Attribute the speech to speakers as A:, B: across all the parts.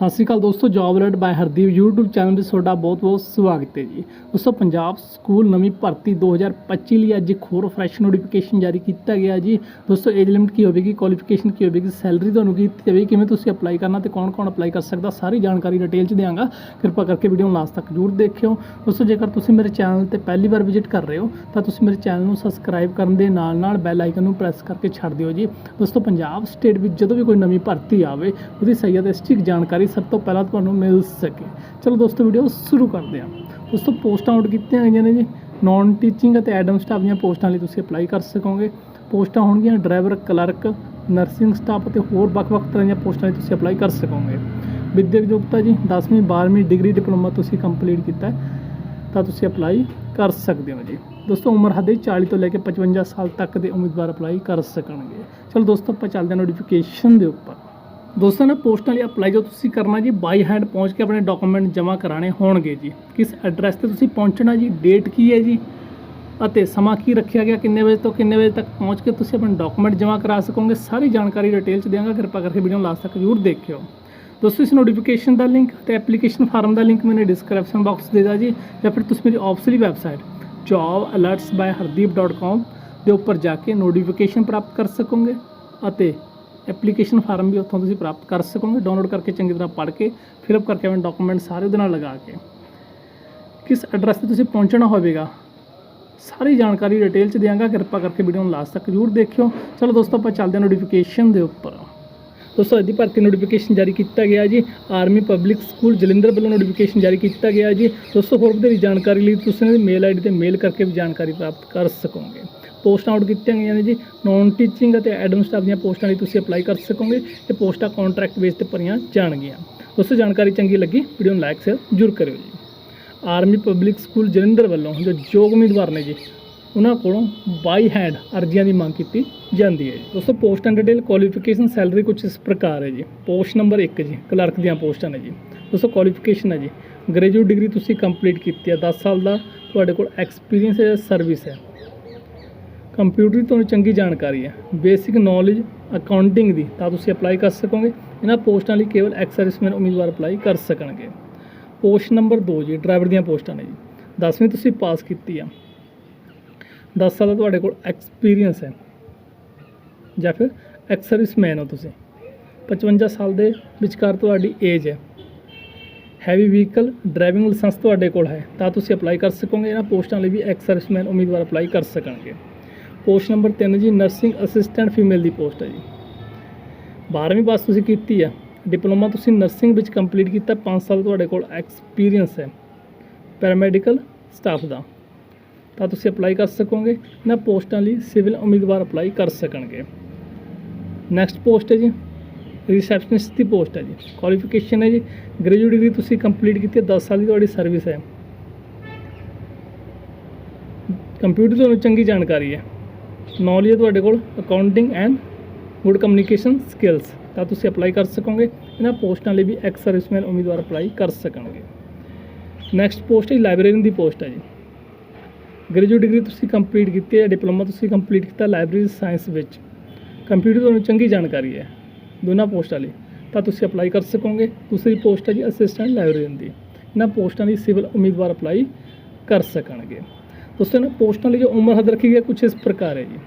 A: ਸਤਿ ਸ਼੍ਰੀ ਅਕਾਲ ਦੋਸਤੋ, job alert by Hardeep YouTube channel ਤੇ ਤੁਹਾਡਾ ਬਹੁਤ-ਬਹੁਤ ਸਵਾਗਤ ਹੈ ਜੀ। ਦੋਸਤੋ, ਪੰਜਾਬ ਸਕੂਲ ਨਵੀਂ ਭਰਤੀ 2025 ਲਈ ਅੱਜ ਇੱਕ ਹੋਰ ਫਰੈਸ਼ ਨੋਟੀਫਿਕੇਸ਼ਨ ਜਾਰੀ ਕੀਤਾ ਗਿਆ ਜੀ। ਦੋਸਤੋ ਏਜ ਲਿਮਿਟ ਕੀ ਹੋਵੇਗੀ ਕੁਆਲੀਫਿਕੇਸ਼ਨ ਕੀ ਹੋਵੇਗੀ ਸੈਲਰੀ ਤੁਹਾਨੂੰ ਕੀ ਦਿੱਤੀ ਜਾਵੇਗੀ, ਕਿਵੇਂ ਤੁਸੀਂ ਅਪਲਾਈ ਕਰਨਾ ਤੇ ਕੌਣ-ਕੌਣ ਅਪਲਾਈ ਕਰ ਸਕਦਾ, ਸਾਰੀ ਜਾਣਕਾਰੀ ਡਿਟੇਲ ਚ ਦਿਆਂਗਾ। ਕਿਰਪਾ ਕਰਕੇ ਵੀਡੀਓ ਨੂੰ ਲਾਸਟ ਤੱਕ ਜ਼ਰੂਰ ਦੇਖਿਓ। ਦੋਸਤੋ, ਜੇਕਰ ਤੁਸੀਂ ਮੇਰੇ ਚੈਨਲ ਤੇ ਪਹਿਲੀ ਵਾਰ ਵਿਜ਼ਿਟ ਕਰ ਰਹੇ ਹੋ, ਤਾਂ ਤੁਸੀਂ ਮੇਰੇ ਚੈਨਲ ਨੂੰ ਸਬਸਕ੍ਰਾਈਬ ਕਰਨ ਦੇ ਨਾਲ-ਨਾਲ ਬੈਲ ਆਈਕਨ ਨੂੰ ਪ੍ਰੈਸ ਕਰਕੇ ਛੱਡ ਦਿਓ ਜੀ। ਦੋਸਤੋ, ਪੰਜਾਬ ਸਟੇਟ ਵਿੱਚ ਜਦੋਂ ਵੀ ਕੋਈ ਨਵੀਂ ਭਰਤੀ ਆਵੇ, ਉਹਦੀ ਸਹੀ ਅਤੇ ਸਟਿਕ ਜਾਣਕਾਰੀ ਸਭ ਤੋਂ ਪਹਿਲਾਂ ਤੁਹਾਨੂੰ ਮਿਲ ਸਕੇ। ਚਲੋ ਦੋਸਤੋ ਵੀਡੀਓ ਸ਼ੁਰੂ ਕਰਦੇ ਹਾਂ। ਦੋਸਤੋ, ਪੋਸਟਾਂ ਆਊਟ ਕੀਤੀਆਂ ਗਈਆਂ ਨੇ ਜੀ। ਨਾਨ ਟੀਚਿੰਗ ਅਤੇ ਐਡਮ ਸਟਾਫ ਦੀਆਂ ਪੋਸਟਾਂ ਲਈ ਤੁਸੀਂ ਅਪਲਾਈ ਕਰ ਸਕੋਗੇ। ਪੋਸਟਾਂ ਹੋਣਗੀਆਂ ਡਰਾਈਵਰ ਕਲਰਕ ਨਰਸਿੰਗ ਸਟਾਫ ਅਤੇ ਹੋਰ ਵੱਖ-ਵੱਖ ਤਰ੍ਹਾਂ ਦੀਆਂ ਪੋਸਟਾਂ ਲਈ ਤੁਸੀਂ ਅਪਲਾਈ ਕਰ ਸਕੋਗੇ। ਵਿਦਿਅਕ ਯੋਗਤਾ ਜੀ 10ਵੀਂ 12ਵੀਂ ਡਿਗਰੀ ਡਿਪਲੋਮਾ ਤੁਸੀਂ ਕੰਪਲੀਟ ਕੀਤਾ ਤਾਂ ਤੁਸੀਂ ਅਪਲਾਈ ਕਰ ਸਕਦੇ ਹੋ ਜੀ। ਦੋਸਤੋ, ਉਮਰ ਹੱਦ 40 ਤੋਂ ਲੈ ਕੇ 55 ਸਾਲ ਤੱਕ ਦੇ ਉਮੀਦਵਾਰ ਅਪਲਾਈ ਕਰ ਸਕਣਗੇ। ਚਲੋ ਦੋਸਤੋ, ਆਪਾਂ ਚੱਲਦੇ ਹਾਂ ਨੋਟੀਫਿਕੇਸ਼ਨ ਦੇ ਉੱਪਰ। ਦੋਸਤਾਂ, ਨੇ ਪੋਸਟਾਂ ਲਈ ਅਪਲਾਈ ਜੋ ਤੁਸੀਂ ਕਰਨਾ ਜੀ ਬਾਈ ਹੈਂਡ ਪਹੁੰਚ ਕੇ ਆਪਣੇ ਡਾਕੂਮੈਂਟ ਜਮ੍ਹਾਂ ਕਰਾਣੇ ਹੋਣਗੇ ਜੀ। ਕਿਸ ਐਡਰੈਸ ਤੇ ਤੁਸੀਂ ਪਹੁੰਚਣਾ ਜੀ ਡੇਟ ਕੀ ਹੈ ਜੀ, ਅਤੇ ਸਮਾਂ ਕੀ ਰੱਖਿਆ ਗਿਆ, ਕਿੰਨੇ ਵਜੇ ਤੋਂ ਕਿੰਨੇ ਵਜੇ ਤੱਕ ਪਹੁੰਚ ਕੇ ਤੁਸੀਂ ਆਪਣੇ ਡਾਕੂਮੈਂਟ ਜਮ੍ਹਾਂ ਕਰਾ ਸਕੋਗੇ, ਸਾਰੀ ਜਾਣਕਾਰੀ ਡਿਟੇਲ ਚ ਦਿਆਂਗਾ, ਕਿਰਪਾ ਕਰਕੇ ਵੀਡੀਓ ਨੂੰ ਲਾਸਟ ਤੱਕ ਜ਼ਰੂਰ ਦੇਖਿਓ। ਦੋਸਤੋ, ਇਸ ਨੋਟੀਫਿਕੇਸ਼ਨ ਦਾ ਲਿੰਕ ਤੇ ਐਪਲੀਕੇਸ਼ਨ ਫਾਰਮ ਦਾ ਲਿੰਕ ਮੈਨੇ ਡਿਸਕ੍ਰਿਪਸ਼ਨ ਬਾਕਸ ਦੇ ਦਿੱਤਾ ਜੀ, ਜਾਂ ਫਿਰ ਤੁਸੀਂ ਮੇਰੀ ਆਫੀਸ਼ੀਅਲੀ ਵੈਬਸਾਈਟ jobalerts.hardeep.com ਦੇ ਉੱਪਰ ਜਾ ਕੇ ਨੋਟੀਫਿਕੇਸ਼ਨ ਪ੍ਰਾਪਤ ਕਰ ਸਕੋਗੇ, ਅਤੇ ਐਪਲੀਕੇਸ਼ਨ ਫਾਰਮ ਵੀ ਉੱਥੋਂ ਤੁਸੀਂ ਪ੍ਰਾਪਤ ਕਰ ਸਕੋਗੇ, ਡਾਊਨਲੋਡ ਕਰਕੇ ਚੰਗੀ ਤਰ੍ਹਾਂ ਪੜ੍ਹ ਕੇ ਫਿਲਅਪ ਕਰਕੇ ਆਪਣੇ ਡਾਕੂਮੈਂਟ ਸਾਰੇ ਉਹਦੇ ਨਾਲ ਲਗਾ ਕੇ। ਕਿਸ ਐਡਰੈਸ ਤੇ ਤੁਸੀਂ ਪਹੁੰਚਣਾ ਹੋਵੇਗਾ, ਸਾਰੀ ਜਾਣਕਾਰੀ ਡਿਟੇਲ ਚ ਦਿਆਂਗਾ, ਕਿਰਪਾ ਕਰਕੇ ਵੀਡੀਓ ਨੂੰ ਲਾਸਟ ਤੱਕ ਜ਼ਰੂਰ ਦੇਖਿਓ। ਚਲੋ ਦੋਸਤੋ, ਆਪਾਂ ਚੱਲਦੇ ਹਾਂ ਨੋਟੀਫਿਕੇਸ਼ਨ ਦੇ ਉੱਪਰ। ਦੋਸਤੋ, ਅੱਜ ਦੀ ਭਰਤੀ ਨੋਟੀਫਿਕੇਸ਼ਨ ਜਾਰੀ ਕੀਤਾ ਗਿਆ ਜੀ। ਆਰਮੀ ਪਬਲਿਕ ਸਕੂਲ ਜਲੰਧਰ ਵੱਲੋਂ ਨੋਟੀਫਿਕੇਸ਼ਨ ਜਾਰੀ ਕੀਤਾ ਗਿਆ ਜੀ। ਦੋਸਤੋ, ਹੋਰ ਵਧੇਰੀ ਜਾਣਕਾਰੀ ਲਈ ਤੁਸੀਂ ਇਹਨਾਂ ਦੀ ਮੇਲ ਆਈਡੀ ਤੇ ਮੇਲ ਕਰਕੇ ਵੀ ਜਾਣਕਾਰੀ ਪ੍ਰਾਪਤ ਕਰ ਸਕੋਗੇ। ਪੋਸਟਾਂ ਆਊਟ ਕੀਤੀਆਂ ਗਈਆਂ ਨੇ ਜੀ। ਨੌਨ ਟੀਚਿੰਗ ਅਤੇ ਐਡਮ ਸਟਾਫ ਦੀਆਂ ਪੋਸਟਾਂ ਲਈ ਤੁਸੀਂ ਅਪਲਾਈ ਕਰ ਸਕੋਗੇ ਇਹ ਪੋਸਟਾਂ ਕੰਟਰੈਕਟ ਬੇਸ ਤੇ ਭਰੀਆਂ ਜਾਣਗੀਆਂ। ਦੋਸਤੋ, ਜਾਣਕਾਰੀ ਚੰਗੀ ਲੱਗੀ ਵੀਡੀਓ ਨੂੰ ਲਾਈਕ ਸ਼ੇਅਰ ਜ਼ਰੂਰ ਕਰਿਓ ਜੀ। ਆਰਮੀ ਪਬਲਿਕ ਸਕੂਲ ਜਲੰਧਰ ਵੱਲੋਂ ਜੋ ਯੋਗ ਉਮੀਦਵਾਰ ਨੇ ਜੀ, ਉਹਨਾਂ ਕੋਲੋਂ ਬਾਈ ਹੈਂਡ ਅਰਜ਼ੀਆਂ ਦੀ ਮੰਗ ਕੀਤੀ ਜਾਂਦੀ ਹੈ ਜੀ। ਦੋਸਤੋ post and detail qualification salary ਕੁਝ ਇਸ ਪ੍ਰਕਾਰ ਹੈ ਜੀ। ਪੋਸਟ ਨੰਬਰ 1 ਜੀ ਕਲਰਕ ਦੀਆਂ ਪੋਸਟਾਂ ਨੇ ਜੀ। ਦੋਸਤੋ ਕੁਆਲੀਫਿਕੇਸ਼ਨ ਹੈ ਜੀ। ਗ੍ਰੈਜੂਏਟ ਡਿਗਰੀ ਤੁਸੀਂ ਕੰਪਲੀਟ ਕੀਤੀ ਹੈ 10 ਸਾਲ ਦਾ। ਤੁਹਾਡੇ ਕੋਲ ਐਕਸਪੀਰੀਅੰਸ ਹੈ ਜਾਂ ਸਰਵਿਸ ਹੈ। ਕੰਪਿਊਟਰ ਦੀ ਤੁਹਾਨੂੰ ਚੰਗੀ ਜਾਣਕਾਰੀ ਹੈ। ਬੇਸਿਕ ਨੌਲੇਜ ਅਕਾਊਂਟਿੰਗ ਦੀ, ਤਾਂ ਤੁਸੀਂ ਅਪਲਾਈ ਕਰ ਸਕੋਗੇ। ਇਹਨਾਂ ਪੋਸਟਾਂ ਲਈ ਕੇਵਲ ਐਕਸ ਸਰਵਿਸਮੈਨ ਉਮੀਦਵਾਰ ਅਪਲਾਈ ਕਰ ਸਕਣਗੇ। ਪੋਸਟ ਨੰਬਰ 2 ਜੀ ਡਰਾਈਵਰ ਦੀਆਂ ਪੋਸਟਾਂ ਨੇ ਜੀ। 10ਵੀਂ ਤੁਸੀਂ ਪਾਸ ਕੀਤੀ ਆ। 10 ਸਾਲ ਦਾ ਤੁਹਾਡੇ ਕੋਲ ਐਕਸਪੀਰੀਅੰਸ ਹੈ। ਜਾਂ ਫਿਰ ਐਕਸ ਸਰਵਿਸਮੈਨ ਹੋ ਤੁਸੀਂ। 55 ਸਾਲ ਦੇ ਵਿਚਕਾਰ ਤੁਹਾਡੀ ਏਜ ਹੈ। ਹੈਵੀ ਵਹੀਕਲ ਡਰਾਈਵਿੰਗ ਲਾਇਸੈਂਸ ਤੁਹਾਡੇ ਕੋਲ ਹੈ। ਤਾਂ ਤੁਸੀਂ ਅਪਲਾਈ ਕਰ ਸਕੋਗੇ। ਇਹਨਾਂ ਪੋਸਟਾਂ ਲਈ ਵੀ ਐਕਸ ਸਰਵਿਸਮੈਨ ਉਮੀਦਵਾਰ ਅਪਲਾਈ ਕਰ ਸਕਣਗੇ। ਪੋਸਟ ਨੰਬਰ 3 ਜੀ, ਨਰਸਿੰਗ ਅਸਿਸਟੈਂਟ ਫੀਮੇਲ ਦੀ ਪੋਸਟ ਹੈ ਜੀ। 12ਵੀਂ ਪਾਸ ਤੁਸੀਂ ਕੀਤੀ ਹੈ, ਡਿਪਲੋਮਾ ਤੁਸੀਂ ਨਰਸਿੰਗ ਵਿੱਚ ਕੰਪਲੀਟ ਕੀਤਾ 5 ਸਾਲ ਤੁਹਾਡੇ ਕੋਲ ਐਕਸਪੀਰੀਅੰਸ ਹੈ ਪੈਰਾਮੈਡੀਕਲ ਸਟਾਫ ਦਾ। ਤਾਂ ਤੁਸੀਂ ਅਪਲਾਈ ਕਰ ਸਕੋਗੇ ਇਹਨਾਂ ਪੋਸਟਾਂ ਲਈ ਸਿਵਲ ਉਮੀਦਵਾਰ ਅਪਲਾਈ ਕਰ ਸਕਣਗੇ। ਨੈਕਸਟ ਪੋਸਟ ਹੈ ਜੀ ਰਿਸੈਪਸ਼ਨਿਸਟ ਦੀ ਪੋਸਟ ਹੈ ਜੀ। ਕੁਆਲੀਫਿਕੇਸ਼ਨ ਹੈ ਜੀ ਗ੍ਰੈਜੂਏਟ ਡਿਗਰੀ ਤੁਸੀਂ ਕੰਪਲੀਟ ਕੀਤੀ ਹੈ 10 ਸਾਲ ਦੀ ਤੁਹਾਡੀ ਸਰਵਿਸ ਹੈ। ਕੰਪਿਊਟਰ ਤੁਹਾਨੂੰ ਚੰਗੀ ਜਾਣਕਾਰੀ ਹੈ। ਨੌਲੇਜ ਹੈ ਤੁਹਾਡੇ ਕੋਲ accounting and good communication skills ਤਾਂ ਤੁਸੀਂ ਅਪਲਾਈ ਕਰ ਸਕੋਗੇ। ਇਹਨਾਂ ਪੋਸਟਾਂ ਲਈ ਵੀ ਐਕਸ ਸਰਵਿਸਮੈਨ ਉਮੀਦਵਾਰ ਅਪਲਾਈ ਕਰ ਸਕਣਗੇ। ਨੈਕਸਟ ਪੋਸਟ ਹੈ ਲਾਇਬ੍ਰੇਰੀਅਨ ਦੀ ਪੋਸਟ ਹੈ ਜੀ। ਗ੍ਰੈਜੂਏਟ ਡਿਗਰੀ ਤੁਸੀਂ ਕੰਪਲੀਟ ਕੀਤੀ ਹੈ ਡਿਪਲੋਮਾ ਤੁਸੀਂ ਕੰਪਲੀਟ ਕੀਤਾ ਲਾਇਬ੍ਰੇਰੀ ਸਾਇੰਸ ਵਿੱਚ। ਕੰਪਿਊਟਰ ਤੁਹਾਨੂੰ ਚੰਗੀ ਜਾਣਕਾਰੀ ਹੈ, ਦੋਨਾਂ ਪੋਸਟਾਂ ਲਈ। ਤਾਂ ਤੁਸੀਂ ਅਪਲਾਈ ਕਰ ਸਕੋਗੇ। ਦੂਸਰੀ ਪੋਸਟ ਹੈ ਜੀ ਅਸਿਸਟੈਂਟ ਲਾਇਬ੍ਰੇਰੀਅਨ ਦੀ। ਇਹਨਾਂ ਪੋਸਟਾਂ ਲਈ ਸਿਵਲ ਉਮੀਦਵਾਰ ਅਪਲਾਈ ਕਰ ਸਕਣਗੇ। ਦੋਸਤੋ ਇਹਨਾਂ ਪੋਸਟਾਂ ਲਈ ਜੋ ਉਮਰ ਹੱਦ ਰੱਖੀ ਗਈ ਹੈ ਕੁਝ ਇਸ ਪ੍ਰਕਾਰ ਹੈ ਜੀ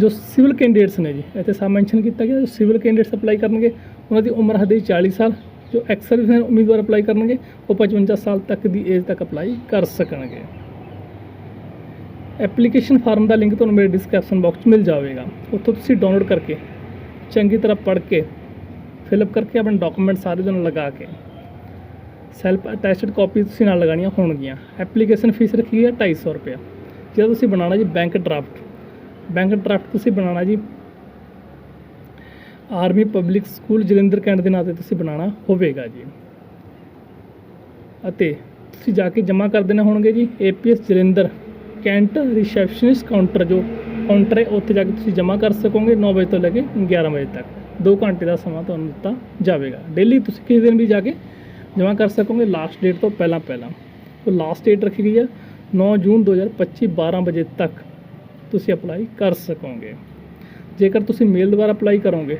A: ਜੋ ਸਿਵਲ ਕੈਂਡੀਡੇਟਸ ਨੇ ਜੀ ਇੱਥੇ ਸਾ ਮੈਂਸ਼ਨ ਕੀਤਾ ਗਿਆ ਜੋ ਸਿਵਲ ਕੈਂਡੀਡੇਟਸ ਅਪਲਾਈ ਕਰਨਗੇ ਉਹਨਾਂ ਦੀ ਉਮਰ ਹੱਦ ਹੈ 40 ਸਾਲ ਜੋ ਐਕਸ ਸਰਵਿਸਮੈਨ ਉਮੀਦਵਾਰ ਅਪਲਾਈ ਕਰਨਗੇ ਉਹ 55 ਸਾਲ ਤੱਕ ਦੀ ਏਜ ਤੱਕ ਅਪਲਾਈ ਕਰ ਸਕਣਗੇ ਐਪਲੀਕੇਸ਼ਨ ਫਾਰਮ ਦਾ ਲਿੰਕ ਤੁਹਾਨੂੰ ਮੇਰੇ ਡਿਸਕ੍ਰਿਪਸ਼ਨ ਬਾਕਸ 'ਚ ਮਿਲ ਜਾਵੇਗਾ ਉੱਥੋਂ ਤੁਸੀਂ ਡਾਊਨਲੋਡ ਕਰਕੇ ਚੰਗੀ ਤਰ੍ਹਾਂ ਪੜ੍ਹ ਕੇ ਫਿਲਅਪ ਕਰਕੇ ਆਪਣੇ ਡਾਕੂਮੈਂਟ ਸਾਰੇ ਤੁਹਾਨੂੰ ਲਗਾ ਕੇ ਸੈਲਫ ਅਟੈਚਡ ਕਾਪੀ ਤੁਸੀਂ ਨਾਲ ਲਗਾਉਣੀਆਂ ਹੋਣਗੀਆਂ। ਐਪਲੀਕੇਸ਼ਨ ਫੀਸ ਰੱਖੀ ਹੈ 250 ਰੁਪਏ ਜੇ ਤੁਸੀਂ ਬਣਾਉਣਾ ਜੀ ਬੈਂਕ ਡਰਾਫਟ। ਬੈਂਕ ਡਰਾਫਟ ਤੁਸੀਂ ਬਣਾਉਣਾ ਜੀ Army Public School Jalandhar Cantt ਦੇ ਨਾਂ ਤੇ ਤੁਸੀਂ ਬਣਾਉਣਾ ਹੋਵੇਗਾ ਜੀ। ਅਤੇ ਤੁਸੀਂ ਜਾ ਕੇ ਜਮ੍ਹਾਂ ਕਰ ਦੇਣੇ ਹੋਣਗੇ ਜੀ APS Jalandhar Cantt receptionist counter ਜੋ ਕਾਊਂਟਰ ਹੈ, ਉੱਥੇ ਜਾ ਕੇ ਤੁਸੀਂ ਜਮ੍ਹਾਂ ਕਰ ਸਕੋਗੇ 9 ਵਜੇ ਤੋਂ ਲੈ ਕੇ 11 ਵਜੇ ਤੱਕ। 2 ਘੰਟੇ ਦਾ ਸਮਾਂ ਤੁਹਾਨੂੰ ਦਿੱਤਾ ਜਾਵੇਗਾ। ਡੇਲੀ ਤੁਸੀਂ ਕਿਸੇ ਦਿਨ ਵੀ ਜਾ ਕੇ ਜਮ੍ਹਾਂ ਕਰ ਸਕੋਗੇ ਲਾਸਟ ਡੇਟ ਤੋਂ ਪਹਿਲਾਂ ਪਹਿਲਾਂ। ਤੋਂ ਲਾਸਟ ਡੇਟ ਰੱਖੀ ਗਈ ਹੈ 9 ਜੂਨ 2025 12 ਵਜੇ ਤੱਕ ਤੁਸੀਂ ਅਪਲਾਈ ਕਰ ਸਕੋਗੇ। ਜੇਕਰ ਤੁਸੀਂ ਮੇਲ ਦੁਆਰਾ ਅਪਲਾਈ ਕਰੋਗੇ,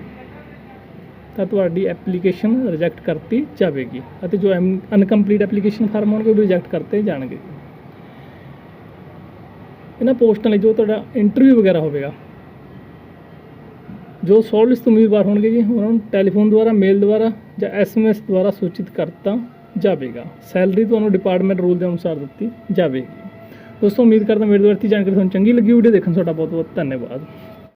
A: ਤਾਂ ਤੁਹਾਡੀ ਐਪਲੀਕੇਸ਼ਨ ਰਿਜੈਕਟ ਕਰਤੀ ਜਾਵੇਗੀ ਅਤੇ ਜੋ ਅਨਕੰਪਲੀਟ ਐਪਲੀਕੇਸ਼ਨ ਫਾਰਮ ਹੋਣਗੇ ਉਹ ਰਿਜੈਕਟ ਕਰਤੇ ਜਾਣਗੇ। ਇਹਨਾਂ ਪੋਸਟਾਂ ਲਈ ਜੋ ਤੁਹਾਡਾ ਇੰਟਰਵਿਊ ਵਗੈਰਾ ਹੋਵੇਗਾ, ਜੋ ਸੋਲਿਸਟ ਉਮੀਦਵਾਰ ਹੋਣਗੇ ਜੀ, ਉਹਨਾਂ ਨੂੰ ਟੈਲੀਫੋਨ ਦੁਆਰਾ ਮੇਲ ਦੁਆਰਾ ਜਾਂ ਐਸਐਮਐਸ ਦੁਆਰਾ ਸੂਚਿਤ ਕਰਤਾ ਜਾਵੇਗਾ। ਸੈਲਰੀ ਤੁਹਾਨੂੰ ਡਿਪਾਰਟਮੈਂਟ ਰੂਲ ਦੇ ਅਨੁਸਾਰ ਦਿੱਤੀ ਜਾਵੇਗੀ। ਦੋਸਤੋ, ਉਮੀਦ ਕਰਦਾ ਮੇਰੇ ਦੁਆਰਾ ਦਿੱਤੀ ਜਾਣਕਾਰੀ ਤੁਹਾਨੂੰ ਚੰਗੀ ਲੱਗੀ ਵੀਡੀਓ ਦੇਖਣ ਤੁਹਾਡਾ ਬਹੁਤ ਬਹੁਤ ਧੰਨਵਾਦ।